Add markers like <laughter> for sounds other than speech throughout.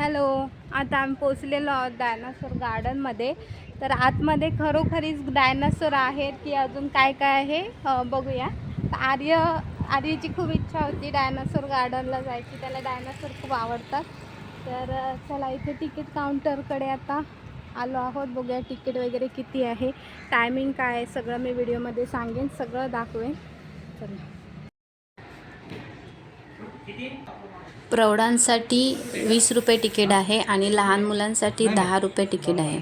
Hello आता आम्ही पोचलेलो आहोत डायनासोर गार्डनमध्ये तर आतमध्ये खरोखरीच डायनासोर आहेत की अजून काय काय आहे बघूया. तर आर्य आर्यची खूप इच्छा होती डायनासोर गार्डनला जायची त्याला डायनासोर खूप आवडतात. तर चला इथे तिकीट काउंटरकडे आता आलो आहोत बघूया तिकीट वगैरे किती आहे. टायमिंग काय आहे सगळं मी व्हिडिओमध्ये सांगेन सगळं दाखवेन. चला. प्रौढांसाठी वीस रुपये तिकीट आहे आणि लहान मुलांसाठी दहा रुपये तिकीट आहे.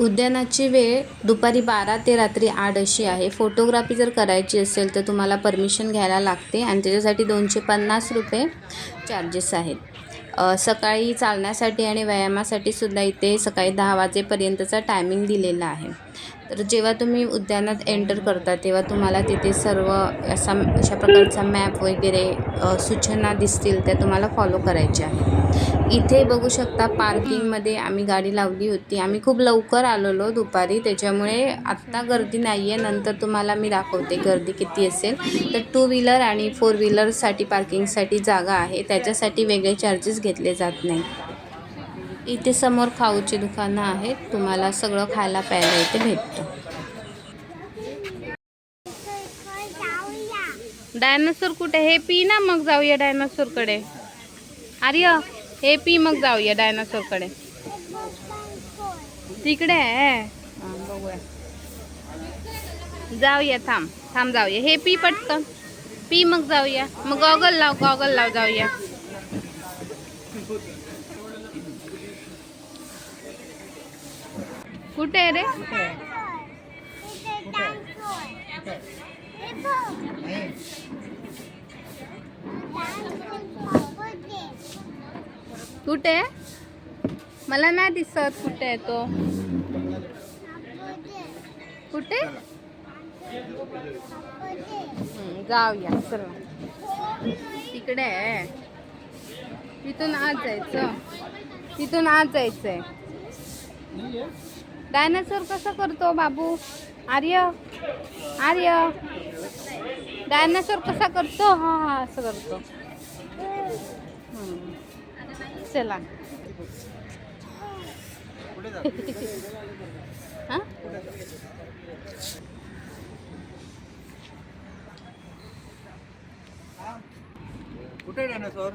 उद्यानाची वेळ दुपारी बारा ते रात्री आठ अशी आहे. फोटोग्राफी जर करायची असेल तर तुम्हाला परमिशन घ्यायला लागते आणि त्याच्यासाठी दोनशे पन्नास रुपये चार्जेस आहेत. सकाळी चालण्यासाठी आणि व्यायामासाठी सुद्धा इथे सकाळी दहा वाजेपर्यंतचा टायमिंग दिलेला आहे. तर जेव्हा तुम्ही उद्यानात एंटर करता तेव्हा तुम्हाला तिथे सर्व असा अशा प्रकारचा मॅप वगैरे सूचना दिसतील त्या तुम्हाला फॉलो करायच्या आहेत. इथे बघू शकता पार्किंगमध्ये आम्ही गाडी लावली होती. आम्ही खूप लवकर आलेलो दुपारी त्याच्यामुळे आत्ता गर्दी नाही आहे नंतर तुम्हाला मी दाखवते गर्दी किती असेल. तर टू व्हीलर आणि फोर व्हीलरसाठी पार्किंगसाठी जागा आहे. त्याच्यासाठी वेगळे चार्जेस घेतले जात नाही. इथे समोर खाऊची दुकानं आहेत. तुम्हाला सगळं खायला प्यायला इथे भेटतं. डायनासोर कुठे? हे पी ना मग जाऊया डायनासोरकडे आर्य हे पी मग जाऊया डायनासोरकडे तिकडे आहे. बघूया जाऊया थांब. थांब जाऊया. हे पी पटकन. पी मग जाऊया. मग गॉगल लाव गॉगल लाव जाऊया. कुठे आहे रे? कुठे? आहे? मला नाही दिसत कुठे आहे तो. कुठे? जाऊया चला. तिकडे आहे. तिथून आज जायचं. तिथून आज जायचंय. डायनासोर कसं करतो बाबू? आर्य? आर्य? डायनासोर कसा करतो? हा हा असं करतो. चला. <laughs> हा? कुठे डायनासोर?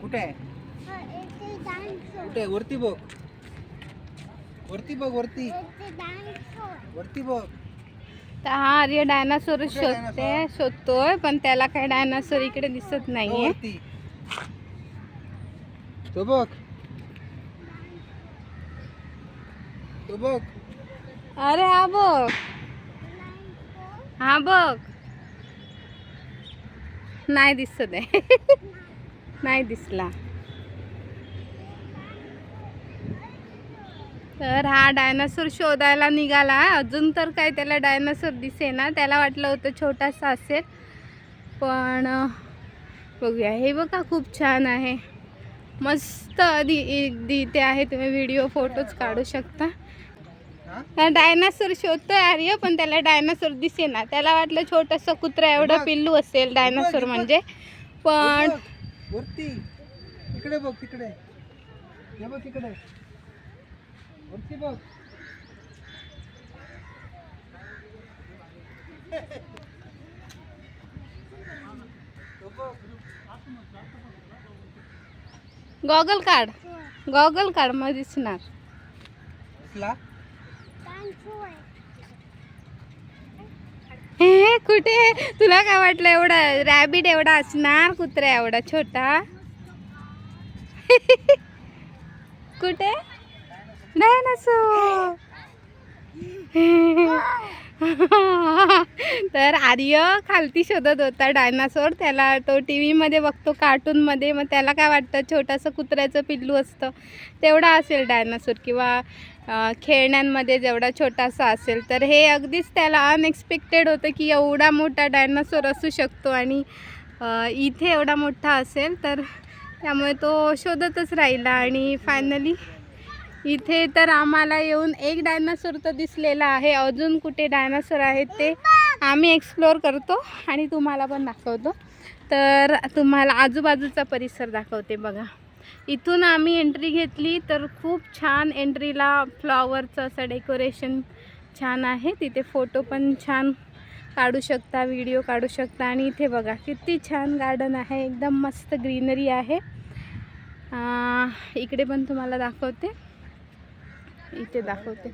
कुठे आहे? कुठे? वरती बघ. वरती बघ वरती. वरती बघ. तर हा आर्य डायनासोर शोधते? शोधतोय पण त्याला काही डायनासोर इकडे दिसत हो, नाहीये. तो बघ. तो बघ. अरे हा बघ. हा बघ. नाही दिसत आहे. <laughs> नाही दिसला. तर हा डायनासोर शोधायला निघाला. अजून तर काय त्याला डायनासोर दिसेना. त्याला वाटलं होतं छोटासा असेल. पण बघूया. हे बघा खूप छान आहे. मस्त अगदी इथे आहे. तुम्ही व्हिडिओ फोटोज काढू शकता? डायनासोर शोधतोय आर्य पण त्याला डायनासोर दिसेना. त्याला वाटलं छोटस कुत्रा एवढं. पिल्लू असेल डायनासोर. म्हणजे. पण बघ, वरती. इकडे बघ तिकडे. बघ तिकडे. वरती बघ. गॉगल काढ गॉगल काढ मग दिसणार? हे कुठे? तुला काय वाटलं एवढा रॅबिट एवढा असणार? कुत्रा एवढा छोटा? <laughs> कुठे? डायनासोर तर आर्य खालती शोधत होता डायनासोर. त्याला तो टी व्हीमध्ये बघतो कार्टूनमध्ये. मग त्याला काय वाटतं? छोटंसं कुत्र्याचं पिल्लू असतं. तेवढा असेल डायनासोर किंवा खेळण्यांमध्ये जेवढा छोटासा असेल. तर हे अगदीच त्याला अनएक्सपेक्टेड होतं की एवढा मोठा डायनासोर असू शकतो आणि इथे एवढा मोठा असेल. तर त्यामुळे तो शोधतच राहिला आणि फायनली इथे तर आम्हाला येऊन एक डायनासोर तर दिसलेला आहे. अजून कुठे डायनासोर आहेत ते आम्ही एक्सप्लोअर करतो आणि तुम्हाला पण दाखवतो. तर तुम्हाला आजूबाजूचा परिसर दाखवते बघा. इथून आम्ही एंट्री घेतली तर खूप छान एंट्रीला फ्लॉवरचं असं डेकोरेशन छान आहे. तिथे फोटो पण छान काढू शकता व्हिडिओ काढू शकता. आणि इथे बघा किती छान गार्डन आहे. एकदम मस्त ग्रीनरी आहे. इकडे पण तुम्हाला दाखवते. इथे दाखवते.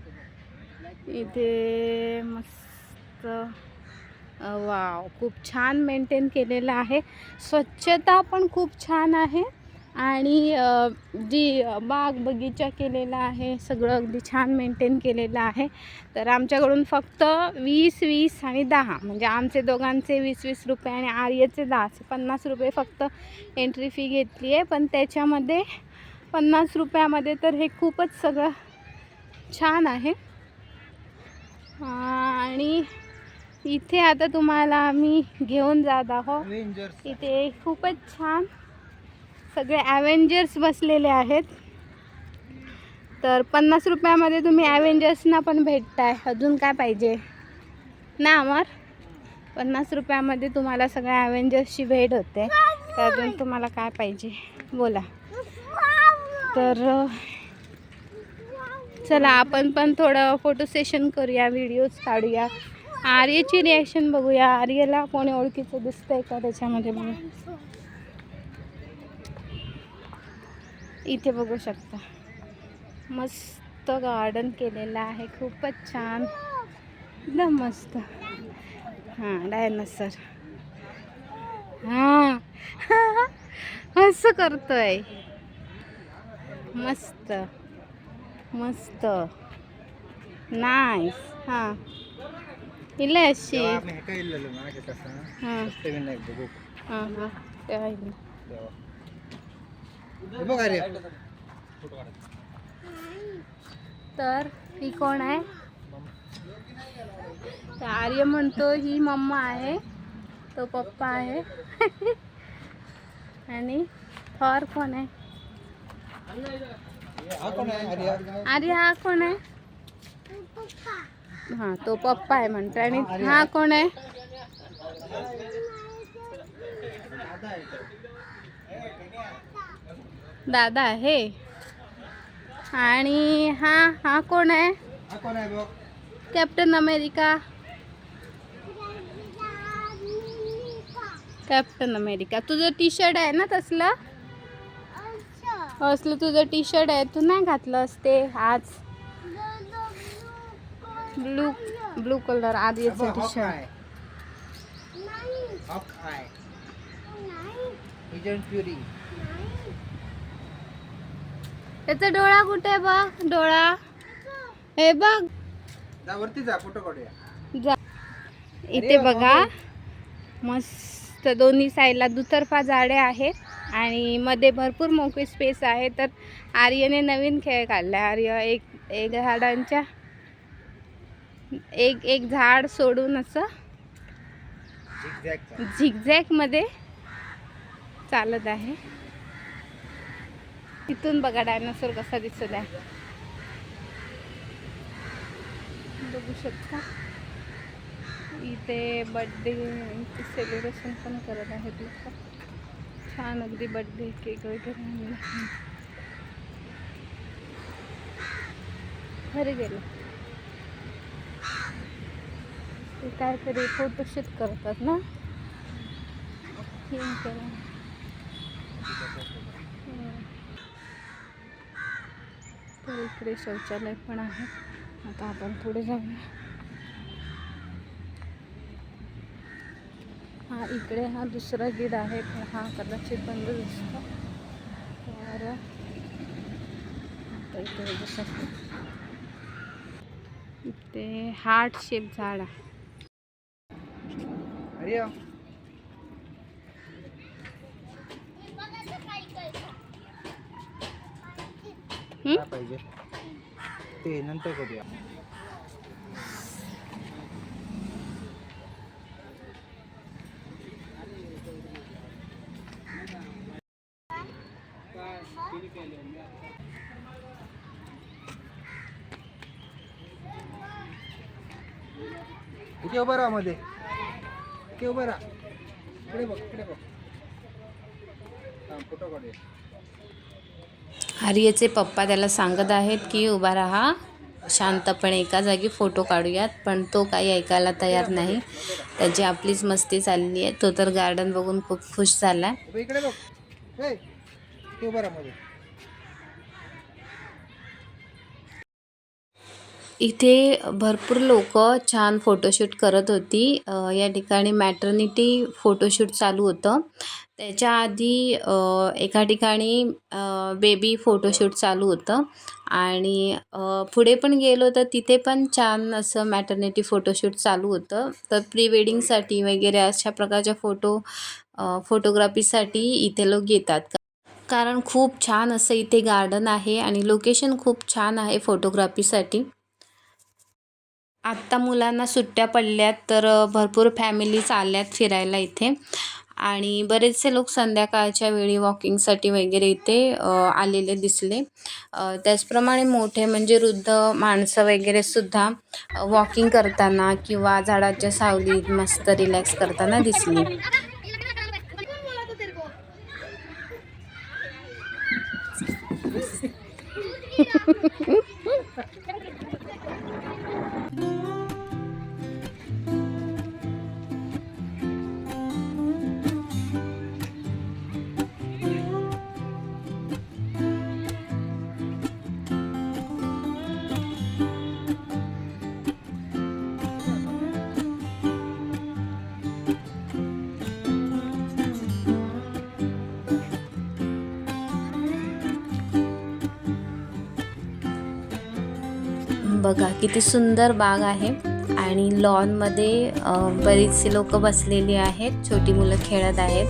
इथे मस्त वाव खूप छान मेंटेन केलेलं आहे. स्वच्छता पण खूप छान आहे. आणि जी बाग बगीचा केलेला आहे सगळं अगदी छान मेंटेन केलेलं आहे. तर आमच्याकडून फक्त वीस वीस आणि दहा म्हणजे आमचे दोघांचे वीस वीस रुपये आणि आर्यचे दहा असे पन्नास रुपये फक्त एंट्री फी घेतली आहे. पण त्याच्यामध्ये पन्नास रुपयामध्ये तर हे खूपच सगळं छान आहे. आणि इथे आता तुम्हाला आम्ही घेऊन जात आहोत. इथे खूपच छान सगळे ॲव्हेंजर्स बसलेले आहेत. तर पन्नास रुपयामध्ये तुम्ही ॲव्हेंजर्सना पण भेटताय. अजून काय पाहिजे? ना अमर? पन्नास रुपयामध्ये तुम्हाला सगळ्या ॲव्हेंजर्सची भेट होते. तर अजून तुम्हाला काय पाहिजे? बोला. तर चला आपण पण थोडं फोटो सेशन करूया व्हिडिओज काढूया. आर्यची रिॲक्शन बघूया. आर्यला कोणी ओळखीचं दिसतंय का त्याच्यामध्ये बघूया इथे बघू शकता. मस्त गार्डन केलेलं आहे. खूपच छान. एकदम मस्त. हां डायनासर हां. असं करतोय. मस्त. मस्त नाईस हां ಇಲ್ಲ ಅಶಿ ಹೆಕ ಇಲ್ಲಲ್ಲ ನನಗೆ ಕಸ ಹಾಂ ಅಷ್ಟೇ ವಿನಾಯಕ ಹಾಂ ಹಾಂ तेव्हा ಇಲ್ಲ. हे बघ अरे तर ही कोण आहे तर आर्य म्हणतो ही मम्मा आहे तो पप्पा आहे <laughs> आणि थॉर कोण आहे हा कोण आहे अरे हा कोण आहे? हां तो पप्पा आहे म्हणतो आणि हा कोण आहे? दादा आहे. आणि हा हा कोण आहे? कॅप्टन अमेरिका कॅप्टन अमेरिका तुझं टी शर्ट आहे ना तसलं? असलं तुझं टी शर्ट आहे तू नाही घातलं असते आज? ब्लू ब्लू कलर आर्यचं टी शर्ट त्याचा डोळा कुठे आहे बघ डोळा. हे बघ. जा वरती जा फोटो काढूया. जा. इथे बघा. मस्त दोन्ही साईडला दुतर्फा झाडे आहेत. आणि मध्ये भरपूर मोकळी स्पेस आहे. तर आर्यने नवीन खेळ काढला आर्य एक एक झाडांच्या एक एक झाड सोडून असं झिगझॅगमध्ये चालत आहे. तिथून बघा डायनासोर कसा दिसत आहे बघू शकता. इथे बड्डे सेलिब्रेशन पण करत आहेत लोक. छान अगदी बड्डे केक वगैरे आणला. घरी गेलो. ते काहीतरी फोटोशूट करतात ना? Film तर इकडे शौचालय पण आहे. आता आपण पुढे जाऊया. हा इकडे हा दुसरा गिड आहे पण हा कदाचित बंद दिसतो. तर इथे बघू शकतो इथे हार्ट शेप झाड आहे. अरे हम्म? काय पाहिजे? ते नंतर करूया. इथे उभं राहा मध्ये. इथे उभं राहा. इकडे बघ इकडे बघ. फोटो काढूया. आर्यचे पप्पा त्याला सांगत आहेत की उभा राहा. शांतपणे एका जागी फोटो काढूयात पण तो काही ऐकायला तयार नाही. त्याची आपलीच मस्ती चालली आहे. तो तर गार्डन बघून खूप खुश झाला आहे उभं इकडे बघ. तू उभा राहा मध्ये. इथे भरपूर लोक छान फोटोशूट करत होती. या ठिकाणी मॅटर्निटी फोटोशूट चालू होतं. त्याच्या आधी एका ठिकाणी बेबी फोटोशूट चालू होतं. आणि पुढे पण गेलो तर तिथे पण छान असं मॅटर्निटी फोटोशूट चालू होतं. तर प्री वेडिंगसाठी वगैरे अशा प्रकारच्या फोटो फोटोग्राफीसाठी इथे लोक येतात. कारण खूप छान असं इथे गार्डन आहे आणि लोकेशन खूप छान आहे फोटोग्राफीसाठी आत्ता मुलांना सुट्ट्या पडल्यात तर भरपूर फॅमिलीज आल्यात फिरायला इथे. आणि बरेचसे लोक संध्याकाळच्या वेळी वॉकिंगसाठी वगैरे इथे आलेले दिसले. त्याचप्रमाणे मोठे म्हणजे वृद्ध माणसं वगैरे सुद्धा वॉकिंग करताना किंवा झाडाच्या सावलीत मस्त रिलॅक्स करताना दिसली. <laughs> बघा किती सुंदर बाग आहे. आणि लॉनमध्ये बरीचशी लोक बसलेली आहेत. छोटी मुलं खेळत आहेत.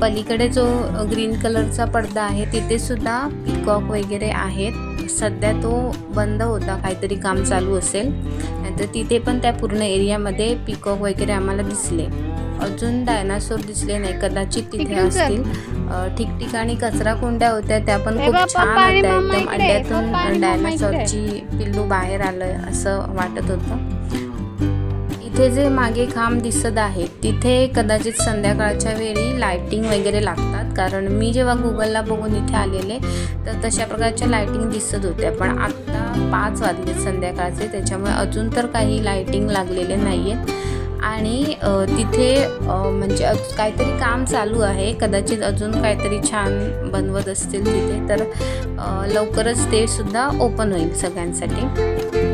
पलीकडे जो ग्रीन कलरचा पडदा आहे तिथे सुद्धा पिकॉक वगैरे आहेत. सध्या तो बंद होता काहीतरी काम चालू असेल. नाहीतर तिथे पण त्या पूर्ण एरियामध्ये पिकॉक वगैरे आम्हाला दिसले. अजून डायनासोर दिसले नाही. कदाचित तिथे. असतील. ठिकठिकाणी कचरा कुंड्या होत्या त्या पण खूप छान होत्या एकदम. अंड्यातून. डायनासॉरची पिल्लू बाहेर आलं असं वाटत होतं इथे जे मागे खांब दिसत आहे तिथे कदाचित संध्याकाळच्या वेळी लायटिंग वगैरे लागतात कारण मी जेव्हा गुगलला बघून इथे आलेले तर तशा प्रकारच्या लायटिंग दिसत होत्या पण आत्ता पाच वाजले संध्याकाळचे त्याच्यामुळे अजून तर काही लायटिंग लागलेले नाही आहेत आणि तिथे म्हणजे काहीतरी काम चालू आहे. कदाचित अजून काहीतरी छान बनवत असतील तिथे. तर लवकरच ते सुद्धा ओपन होईल सगळ्यांसाठी.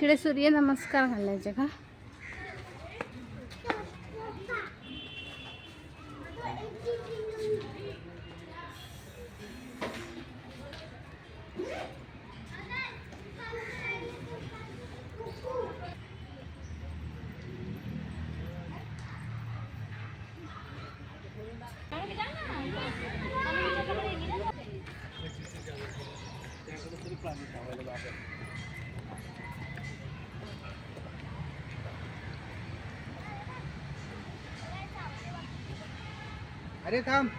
इकडे सूर्य नमस्कार घालायचे का? अरे थांब.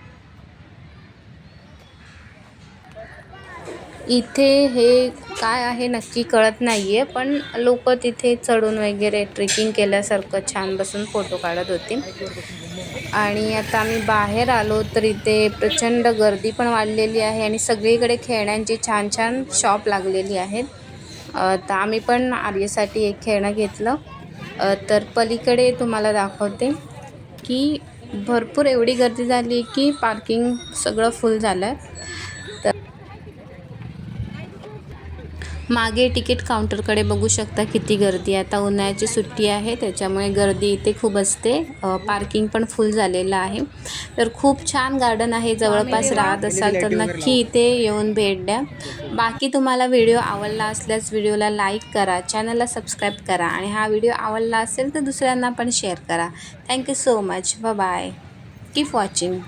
इथे हे काय आहे नक्की कळत नाही आहे पण लोक तिथे चढून वगैरे ट्रेकिंग केल्यासारखं छान बसून फोटो काढत होते. आणि आता आम्ही बाहेर आलो तर इथे प्रचंड गर्दी पण वाढलेली आहे आणि सगळीकडे खेळण्यांची छान छान शॉप लागलेली आहेत. तर आम्ही पण आर्यसाठी एक खेळणं घेतलं. तर पलीकडे तुम्हाला दाखवते की भरपूर एवढी गर्दी झाली की पार्किंग सगळं फुल झालं आहे मागे तिकीट काउंटरकडे बघू शकता किती गर्दी आहे. आता उन्हाळ्याची सुट्टी आहे त्याच्यामुळे गर्दी इथे खूप असते. पार्किंग पण फुल झालेलं आहे. तर खूप छान गार्डन आहे जवळपास राहत असाल तर नक्की इथे येऊन भेट द्या. बाकी तुम्हाला व्हिडिओ आवडला असल्यास व्हिडिओला लाईक करा चॅनलला सबस्क्राईब करा आणि हा व्हिडिओ आवडला असेल तर दुसऱ्यांना पण शेअर करा. Thank you so much bye keep watching